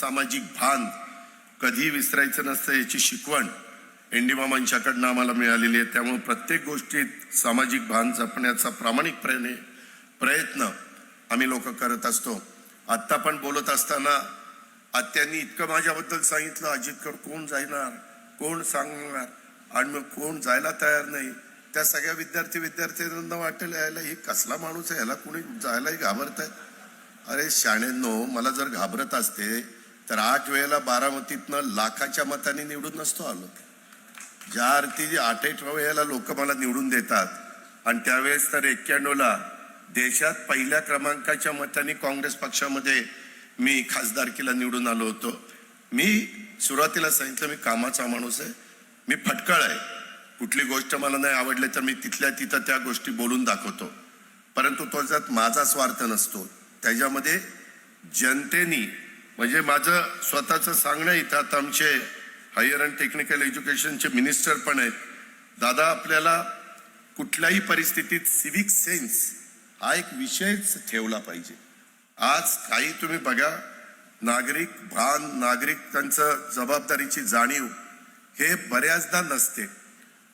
सामाजिक भान कधी विसरायचं नसतं याची शिकवण एंडीमामांच्याकडनं आम्हाला मिळालेली आहे. त्यामुळे प्रत्येक गोष्टीत सामाजिक भान जपण्याचा प्रामाणिकपणे प्रयत्न आम्ही लोक करत असतो. आत्ता पण बोलत असताना आत्यांनी इतकं माझ्याबद्दल सांगितलं अजितकर कोण जाणार कोण सांगणार? आणि मग कोण जायला तयार नाही? त्या सगळ्या विद्यार्थी विद्यार्थ्यांना वाटेल यायला ही कसला माणूस आहे? याला कोणी जायलाही घाबरत आहे अरे शाळेनो मला जर घाबरत असते तर आठ वेळेला बारामतीतनं लाखाच्या मताने निवडून नसतो आलो. ज्या अर्थी आठ आठ वेळेला लोक मला निवडून देतात आणि त्यावेळेस तर एक्क्याण्णवला देशात पहिल्या क्रमांकाच्या मताने काँग्रेस पक्षामध्ये मी खासदारकीला निवडून आलो होतो. मी सुरुवातीला सांगितलं मी कामाचा माणूस आहे. मी फटकळ आहे. कुठली गोष्ट मला नाही आवडली तर मी तिथल्या तिथं त्या गोष्टी बोलून दाखवतो. परंतु तो त्यात माझा स्वार्थ नसतो. त्याच्यामध्ये जनतेनी म्हणजे माझं स्वतःचं सांगणं इथं आता आमचे हायर अँड टेक्निकल एज्युकेशनचे मिनिस्टर पण आहेत. दादा आपल्याला कुठल्याही परिस्थितीत सिव्हिक सेन्स हा एक विषयच ठेवला पाहिजे. आज काही तुम्ही बघा नागरिक भान नागरिकांचं जबाबदारीची जाणीव हे बऱ्याचदा नसते.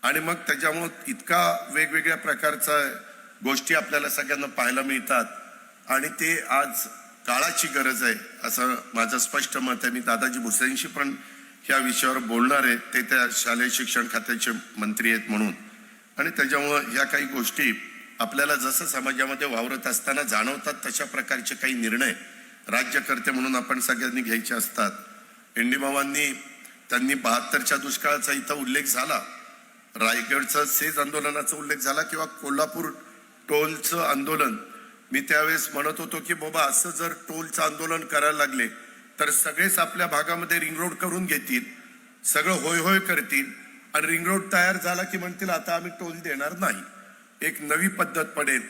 आणि मग त्याच्यामुळं इतका वेगवेगळ्या प्रकारचा गोष्टी आपल्याला सगळ्यांना पाहायला मिळतात. आणि ते आज काळाची गरज आहे असं माझं स्पष्ट मत आहे. मी दादाजी भुसेंशी पण ह्या विषयावर बोलणार आहे. ते त्या शालेय शिक्षण खात्याचे मंत्री आहेत म्हणून. आणि त्याच्यामुळं ह्या काही गोष्टी आपल्याला जसं समाजामध्ये वावरत असताना जाणवतात तशा प्रकारचे काही निर्णय राज्यकर्ते म्हणून आपण सगळ्यांनी घ्यायचे असतात. इंडिमामांनी त्यांनी बहात्तरच्या दुष्काळाचा इथं उल्लेख झाला. रायगडचं सेज आंदोलनाचा उल्लेख झाला किंवा कोल्हापूर टोलचं आंदोलन मी त्यावेळेस म्हणत होतो की बाबा असं जर टोलचं आंदोलन करायला लागले तर सगळेच आपल्या भागामध्ये रिंग रोड करून घेतील सगळं होय होय करतील आणि रिंग रोड तयार झाला की म्हणतील आता आम्ही टोल देणार नाही. एक नवी पद्धत पडेल.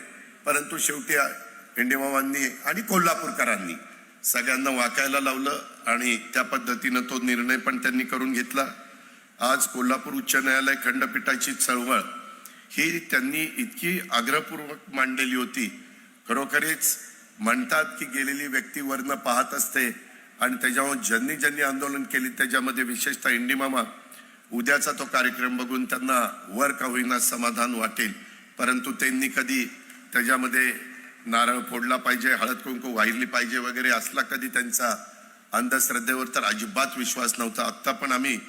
परंतु शेवटी इंडिमामांनी आणि कोल्हापूरकरांनी सगळ्यांना वाकायला लावलं आणि त्या पद्धतीनं तो निर्णय पण त्यांनी करून घेतला. आज कोल्हापूर उच्च न्यायालय खंडपीठाची चळवळ ही त्यांनी इतकी आग्रहपूर्वक मांडलेली होती खरोखरीच म्हणतात की गेलेली व्यक्ती वरनं पाहत असते आणि त्याच्यावर ज्यांनी ज्यांनी आंदोलन केली त्याच्यामध्ये विशेषतः इंडिमामा उद्याचा तो कार्यक्रम बघून त्यांना वर का होईना समाधान वाटेल. परंतु त्यांनी कधी त्याच्यामध्ये नारळ फोडला पाहिजे हळद कुंकू वाहिली पाहिजे वगैरे असला कधी त्यांचा अंधश्रद्धेवर तर अजिबात विश्वास नव्हता. आत्ता पण आम्ही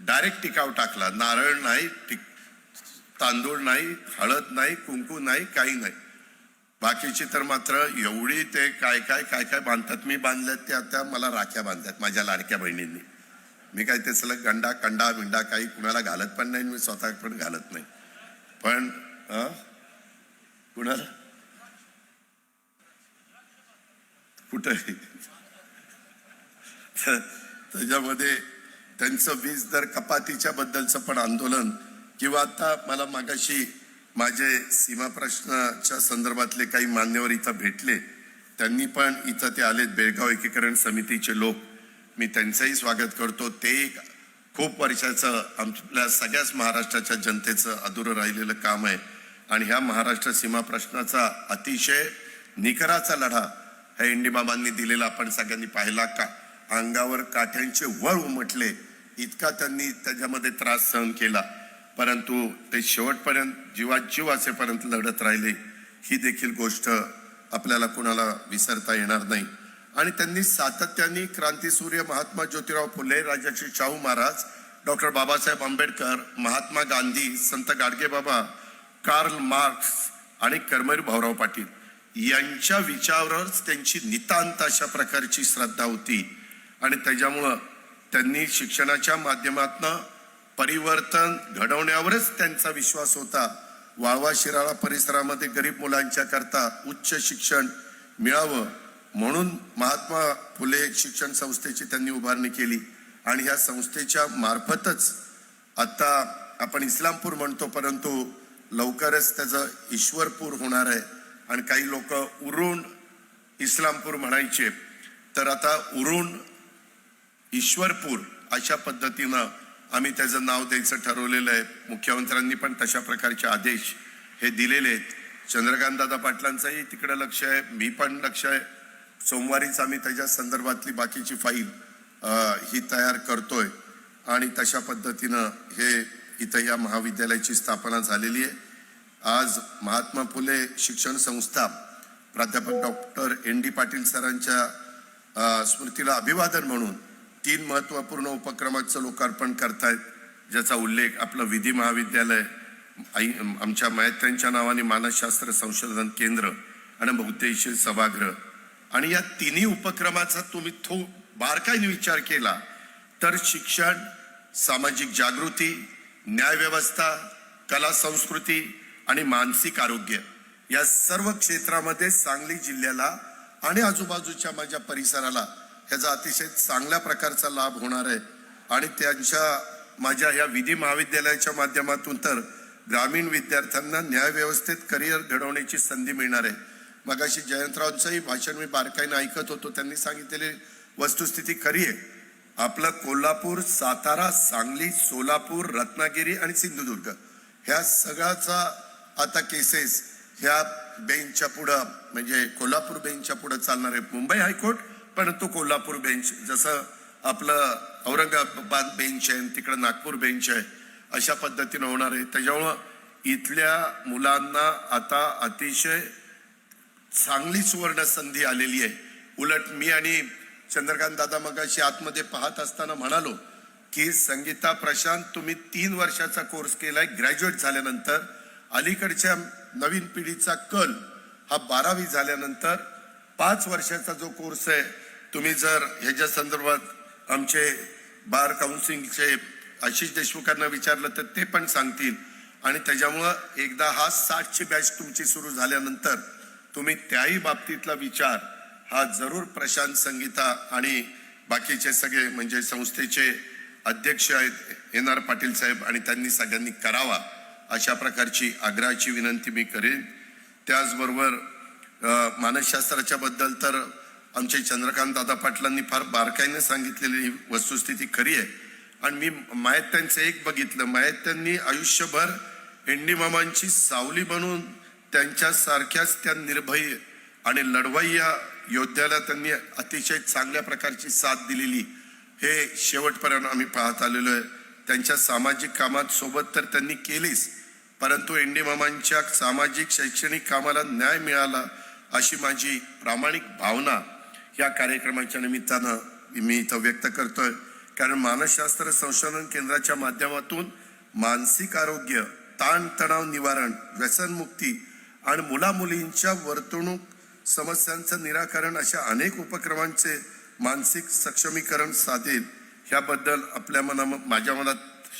डायरेक्ट टिकाव टाकला. नारळ नाही टिक तांदूळ नाही हळद नाही कुंकू नाही काही नाही. बाकीची तर मात्र एवढी ते काय काय काय काय बांधतात मी बांधल्यात ते आता मला राख्या बांधतात माझ्या लाडक्या बहिणींनी. मी काय ते सलग गंडा कंडा बिंडा काही कुणाला घालत पण नाही मी स्वतः पण घालत नाही. पण कुणाला? कुठं? त्याच्यामध्ये त्यांचं वीज दर कपातीच्या बद्दलचं पण आंदोलन किंवा आता मला मागाशी माझे सीमा प्रश्नाच्या संदर्भातले काही मान्यवर इथं भेटले. त्यांनी पण इथं ते आलेत बेळगाव एकीकरण समितीचे लोक. मी त्यांचंही स्वागत करतो. ते एक खूप वर्षाचं आपल्या सगळ्याच महाराष्ट्राच्या जनतेचं अधुरं राहिलेलं काम आहे. आणि ह्या महाराष्ट्र सीमा प्रश्नाचा अतिशय निकराचा लढा ह्या इंडिबाबांनी दिलेला आपण सगळ्यांनी पाहिला का? अंगावर काठ्यांचे वळ उमटले इतका त्यांनी त्याच्यामध्ये त्रास सहन केला. परंतु ते शेवटपर्यंत जीवात जीव असेपर्यंत लढत राहिले ही देखील गोष्ट आपल्याला कुणाला विसरता येणार नाही. आणि त्यांनी सातत्याने क्रांतीसूर्य Mahatma Jyotirao Phule Rajashri Shahu Maharaj doctor Babasaheb Ambedkar Mahatma Gandhi Sant Gadgebaba Karl Marx आणि कर्मवीर भाऊराव पाटील यांच्या विचारावरच त्यांची नितांत अशा प्रकारची श्रद्धा होती. आणि त्याच्यामुळं त्यांनी शिक्षणाच्या माध्यमातनं परिवर्तन घडवण्यावरच त्यांचा विश्वास होता. वाळवा शिराळा परिसरामध्ये गरीब मुलांच्या करता उच्च शिक्षण मिळावं म्हणून महात्मा फुले शिक्षण संस्थेची त्यांनी उभारणी केली. आणि ह्या संस्थेच्या मार्फतच आता आपण इस्लामपूर म्हणतो परंतु लवकरच त्याचं ईश्वरपूर होणार आहे. आणि काही लोक उरुण इस्लामपूर म्हणायचे. तर आता उरुण ईश्वरपूर अशा पद्धतीनं आम्ही त्याचं नाव द्यायचं ठरवलेलं आहे. मुख्यमंत्र्यांनी पण तशा प्रकारचे आदेश हे दिलेले आहेत. चंद्रकांत दादा पाटलांचंही तिकडं लक्ष आहे. मी पण लक्ष आहे. सोमवारीच आम्ही त्याच्या संदर्भातली बाकीची फाईल ही तयार करतोय. आणि तशा पद्धतीनं हे इथं या महाविद्यालयाची स्थापना झालेली आहे. आज महात्मा फुले शिक्षण संस्था प्राध्यापक डॉक्टर एन डी पाटील सरांच्या स्मृतीला अभिवादन म्हणून तीन महत्त्वपूर्ण उपक्रमाचं लोकार्पण करतायत ज्याचा उल्लेख आपलं विधी महाविद्यालय आई आमच्या मायत्र्यांच्या नावाने मानसशास्त्र संशोधन केंद्र आणि बहुद्देशीय सभागृह. आणि या तिन्ही उपक्रमाचा तुम्ही थो बारकाईने विचार केला तर शिक्षण सामाजिक जागृती न्यायव्यवस्था कला संस्कृती आणि मानसिक आरोग्य या सर्व क्षेत्रामध्ये सांगली जिल्ह्याला आणि आजूबाजूच्या माझ्या परिसराला ह्याचा अतिशय चांगल्या प्रकारचा लाभ होणार आहे. आणि त्यांच्या माझ्या ह्या विधी महाविद्यालयाच्या माध्यमातून तर ग्रामीण विद्यार्थ्यांना न्यायव्यवस्थेत करिअर घडवण्याची संधी मिळणार आहे. मगाशी जयंतरावांचंही भाषण मी बारकाईनं ऐकत होतो. त्यांनी सांगितलेली वस्तुस्थिती खरी आहे. आपलं कोल्हापूर सातारा सांगली सोलापूर रत्नागिरी आणि सिंधुदुर्ग ह्या सगळ्याचा आता केसेस ह्या बेंचच्या पुढं म्हणजे कोल्हापूर बेंचच्या पुढं चालणार आहे. मुंबई हायकोर्ट परंतु कोल्हापूर बेंच जसं आपलं औरंगाबाद बेंच आहे तिकडं नागपूर बेंच आहे अशा पद्धतीनं होणार आहे. त्याच्यामुळं इथल्या मुलांना आता अतिशय चांगली सुवर्ण संधी आलेली आहे. उलट मी आणि चंद्रकांत दादा मगाशी आतमध्ये पाहत असताना म्हणालो की संगीता प्रशांत तुम्ही तीन वर्षाचा कोर्स केलाय ग्रॅज्युएट झाल्यानंतर अलीकडच्या नवीन पिढीचा कल हा बारावी झाल्यानंतर पाच वर्षाचा जो कोर्स आहे तुम्ही जर ह्याच्या संदर्भात आमचे बार काउन्सिलिंगचे आशिष देशमुखांना विचारलं तर ते पण सांगतील. आणि त्याच्यामुळं एकदा हा साठची बॅच तुमची सुरू झाल्यानंतर तुम्ही त्याही बाबतीतला विचार हा जरूर प्रशांत संगीता आणि बाकीचे सगळे म्हणजे संस्थेचे अध्यक्ष आहेत एन आर पाटील साहेब आणि त्यांनी सगळ्यांनी करावा अशा प्रकारची आग्रहाची विनंती मी करेन. त्याचबरोबर मानसशास्त्राच्या बद्दल तर आमचे चंद्रकांत दादा पाटलांनी फार बारकाईने सांगितलेली ही वस्तुस्थिती खरी आहे. आणि मी मायत्यांचं एक बघितलं मायत्यांनी आयुष्यभर एंडी मामांची सावली बनून त्यांच्यासारख्याच त्या निर्भय आणि लढवाई या योद्ध्याला त्यांनी अतिशय चांगल्या प्रकारची साथ दिलेली. हे शेवटपर्यंत आम्ही पाहत आलेलो आहे. त्यांच्या सामाजिक कामात सोबत तर त्यांनी केलीच परंतु एंडी मामांच्या सामाजिक शैक्षणिक कामाला न्याय मिळाला अशी माझी प्रामाणिक भावना या कार्यक्रमाच्या निमित्तानं मी इथं व्यक्त करतोय. कारण मानसशास्त्र संशोधन केंद्राच्या माध्यमातून मानसिक आरोग्य ताणतणाव निवारण व्यसनमुक्ती आणि मुलामुलींच्या वर्तणूक समस्यांचं निराकरण अशा अनेक उपक्रमांचे मानसिक सक्षमीकरण साधेल ह्याबद्दल आपल्या मना माझ्या मनात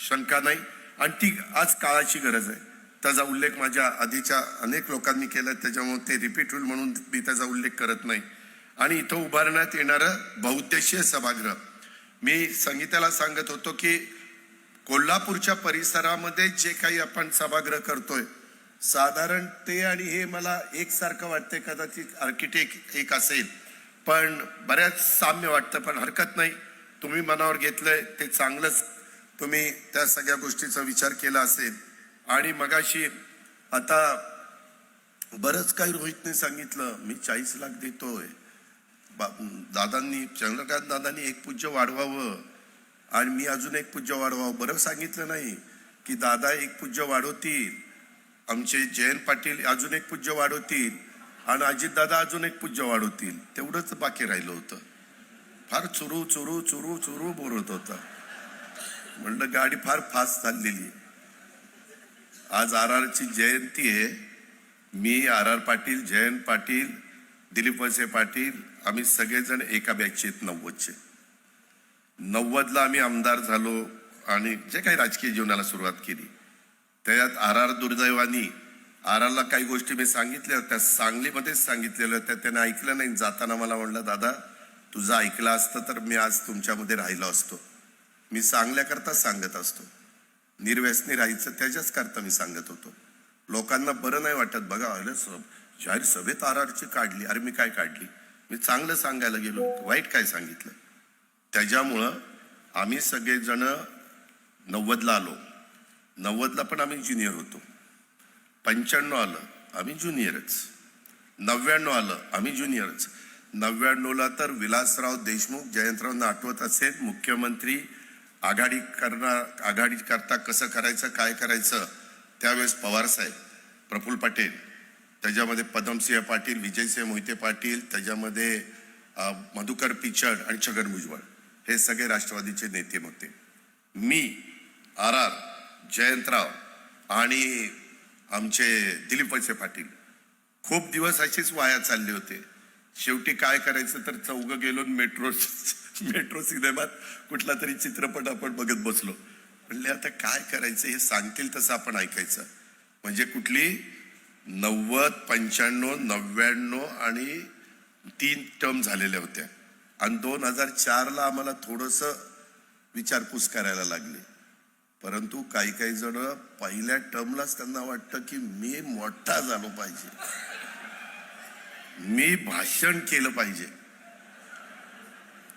शंका नाही. आणि ती आज काळाची गरज आहे. त्याचा उल्लेख माझ्या आधीच्या अनेक लोकांनी केला त्याच्यामुळे ते रिपीट होईल म्हणून मी त्याचा उल्लेख करत नाही. आणि इथं उभारण्यात येणारं बहुउद्देशीय सभागृह. मी संगीताला सांगत होतो की कोल्हापूरच्या परिसरामध्ये जे काही आपण सभागृह करतोय साधारण ते आणि हे मला एकसारखं वाटतंय कदाचित आर्किटेक्ट एक असेल. पण बऱ्याच साम्य वाटतं पण हरकत नाही. तुम्ही मनावर घेतलंय ते चांगलंच. तुम्ही त्या सगळ्या गोष्टीचा विचार केला असेल. आणि मगाशी आता बरंच काही रोहितने सांगितलं मी चाळीस लाख देतोय. बा- दादांनी चंद्रकांत दादांनी एक पूज्य वाढवावं आणि मी अजून एक पूज्य वाढवावं. बरं सांगितलं नाही की दादा एक पूज्य वाढवतील आमचे जयंत पाटील अजून एक पूज्य वाढवतील आणि अजितदादा अजून एक पूज्य वाढवतील. तेवढंच बाकी राहिलं होतं. फार चुरू चुरू चुरू चुरू बोलत होता. म्हणलं गाडी फार फास्ट चाललेली आहे. आज आर आरची जयंती आहे. मी आर आर पाटील जयंत पाटील दिलीप वळसे पाटील आम्ही सगळेजण एका बॅचचे आहेत नव्वदचे. नव्वदला आम्ही आमदार झालो आणि जे काही राजकीय जीवनाला सुरुवात केली. त्याच्यात आर आर दुर्दैवानी आर आरला काही गोष्टी मी सांगितल्या होत्या सांगलीमध्येच सांगितलेल्या होत्या. त्याने ऐकलं नाही. जाताना मला म्हणलं दादा तुझं ऐकलं असतं तर मी आज तुमच्यामध्ये राहिलो असतो. मी सांगल्याकरता सांगत असतो. निर्व्यसनी राहायचं त्याच्याच करता मी सांगत होतो. लोकांना बरं नाही वाटत बघा अरे सब जाहीर सभेत आर आरची काढली अरे मी काय काढली? मी चांगलं सांगायला गेलो वाईट काय सांगितलं? त्याच्यामुळं आम्ही सगळेजण नव्वदला आलो. नव्वदला पण आम्ही ज्युनियर होतो. पंच्याण्णव आलं आम्ही ज्युनियरच. नव्याण्णव आलं आम्ही ज्युनियरच. नव्याण्णवला तर विलासराव देशमुख जयंतरावांना आठवत असेल मुख्यमंत्री आघाडी करणार आघाडी करता कसं करायचं काय करायचं त्यावेळेस पवारसाहेब प्रफुल्ल पटेल त्याच्यामध्ये पदमसिंह पाटील विजयसिंह मोहिते पाटील त्याच्यामध्ये मधुकर पिचड आणि छगन भुजबळ. हे सगळे राष्ट्रवादीचे नेते होते. मी आर आर जयंतराव आणि आमचे दिलीप वळसे पाटील खूप दिवस असेच वाया चालले होते. शेवटी काय करायचं तर चौघं गेलो मेट्रो मेट्रो सिनेमात कुठला तरी चित्रपट आपण बघत बसलो. म्हणले आता काय करायचं? हे सांगतील तसं आपण ऐकायचं. म्हणजे कुठली? नव्वद पंच्याण्णव नव्याण्णव आणि तीन टर्म झालेल्या होत्या. आणि दोन हजार चारला आम्हाला थोडंसं विचारपूस करायला लागली. परंतु काही काही जण पहिल्या टर्मलाच त्यांना वाटतं की मी मोठा झालो पाहिजे. मी भाषण केलं पाहिजे.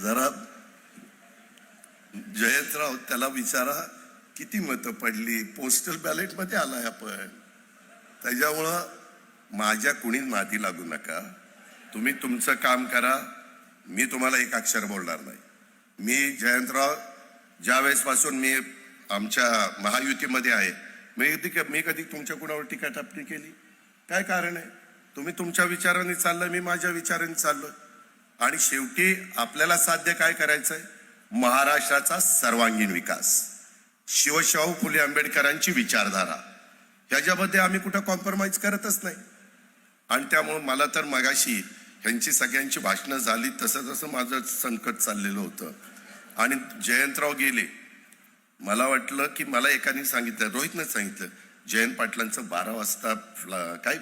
जरा जयंतराव त्याला विचारा किती मतं पडली? पोस्टल बॅलेटमध्ये आलाय आपण. त्याच्यामुळं माझ्या कुणीच माती लागू नका. तुम्ही तुमचं काम करा. मी तुम्हाला एक अक्षर बोलणार नाही. मी जयंतराव ज्या वेळेसपासून मी आमच्या महायुतीमध्ये आहे मी कधी मी कधी तुमच्या कुणावर टीका टापणी केली? काय कारण आहे? तुम्ही तुमच्या विचाराने चाललं मी माझ्या विचाराने चाललं आणि शेवटी आपल्याला साध्य काय करायचंय? महाराष्ट्राचा सर्वांगीण विकास. शिवशाहू फुले आंबेडकरांची विचारधारा. ह्याच्यामध्ये आम्ही कुठं कॉम्प्रोमाइज करतच नाही. आणि त्यामुळं मला तर मगाशी ह्यांची सगळ्यांची भाषणं झाली तसं तसं माझं संकट चाललेलं होतं. आणि जयंतराव गेले. मला वाटलं की मला एकाने सांगितलं रोहितनं सांगितलं जयंत पाटलांचं बारा वाजता काय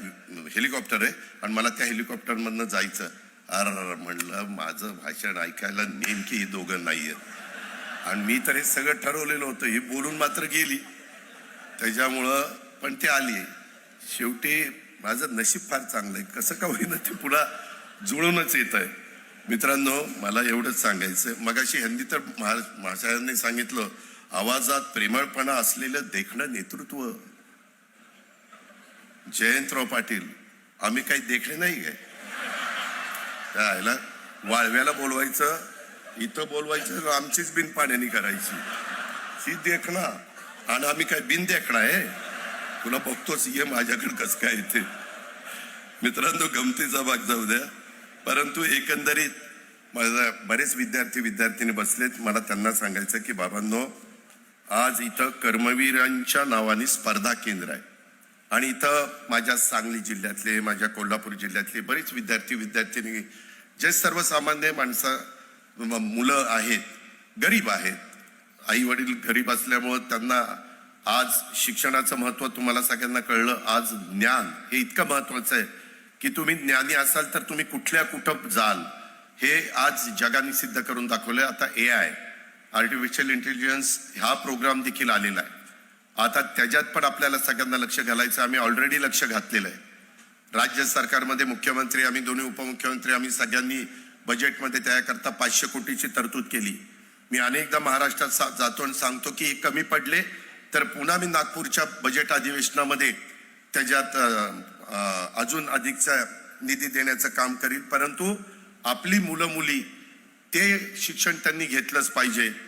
हेलिकॉप्टर आहे? आणि मला त्या हेलिकॉप्टरमधनं जायचं. अर म्हणलं माझं भाषण ऐकायला नेमकी ही दोघं नाही आणि मी तर हे सगळं ठरवलेलं होतं ही बोलून मात्र गेली. त्याच्यामुळं पण ते आली. शेवटी माझं नशीब फार चांगलं आहे. कसं का होईना ते पुन्हा जुळूनच येत आहे. मित्रांनो मला एवढंच सांगायचं मगाशी ह्यांनी तर महा- महाशयांनी सांगितलं आवाजात प्रेमळपणा असलेलं देखणं नेतृत्व. जयंतराव पाटील आम्ही काही देखणे नाही काय? राहायला. वाळव्याला बोलवायचं इथं बोलवायचं आमचीच बिन पाण्याने करायची. ही देखणा. आणि आम्ही काय बिन देखणा आहे? तुला बघतोच ये माझ्याकडे कसं काय येते. मित्रांनो गमतीचा भाग जाऊ द्या. परंतु एकंदरीत माझा बरेच विद्यार्थी विद्यार्थिनी बसलेत. मला त्यांना सांगायचं की बाबांनो आज इथं कर्मवीरांच्या नावाने स्पर्धा केंद्र आहे. आणि इथं माझ्या सांगली जिल्ह्यातले माझ्या कोल्हापूर जिल्ह्यातले बरेच विद्यार्थी विद्यार्थिनी जे सर्वसामान्य माणसं मुलं आहेत गरीब आहेत आई वडील गरीब असल्यामुळं त्यांना आज शिक्षणाचं महत्त्व तुम्हाला सगळ्यांना कळलं आज ज्ञान हे इतकं महत्त्वाचं आहे की तुम्ही ज्ञानी असाल तर तुम्ही कुठल्या कुठं जाल हे आज जगाने सिद्ध करून दाखवलं आता ए आय आर्टिफिशियल इंटेलिजन्स हा प्रोग्राम देखील आलेला आहे. आता त्याच्यात पण आपल्याला सगळ्यांना लक्ष घालायचं आम्ही ऑलरेडी लक्ष घातलेलं आहे. राज्य सरकारमध्ये मुख्यमंत्री आम्ही दोन्ही उपमुख्यमंत्री आम्ही सगळ्यांनी बजेटमध्ये त्याकरता पाचशे कोटीची तरतूद केली. मी अनेकदा महाराष्ट्रात सा- जातो आणि सांगतो की हे कमी पडले तर पुन्हा मी नागपूरच्या बजेट अधिवेशनामध्ये त्याच्यात अजून अधिकचा निधी देण्याचं काम करील परंतु आपली मुलं मुली ते शिक्षण त्यांनी घेतलंच पाहिजे.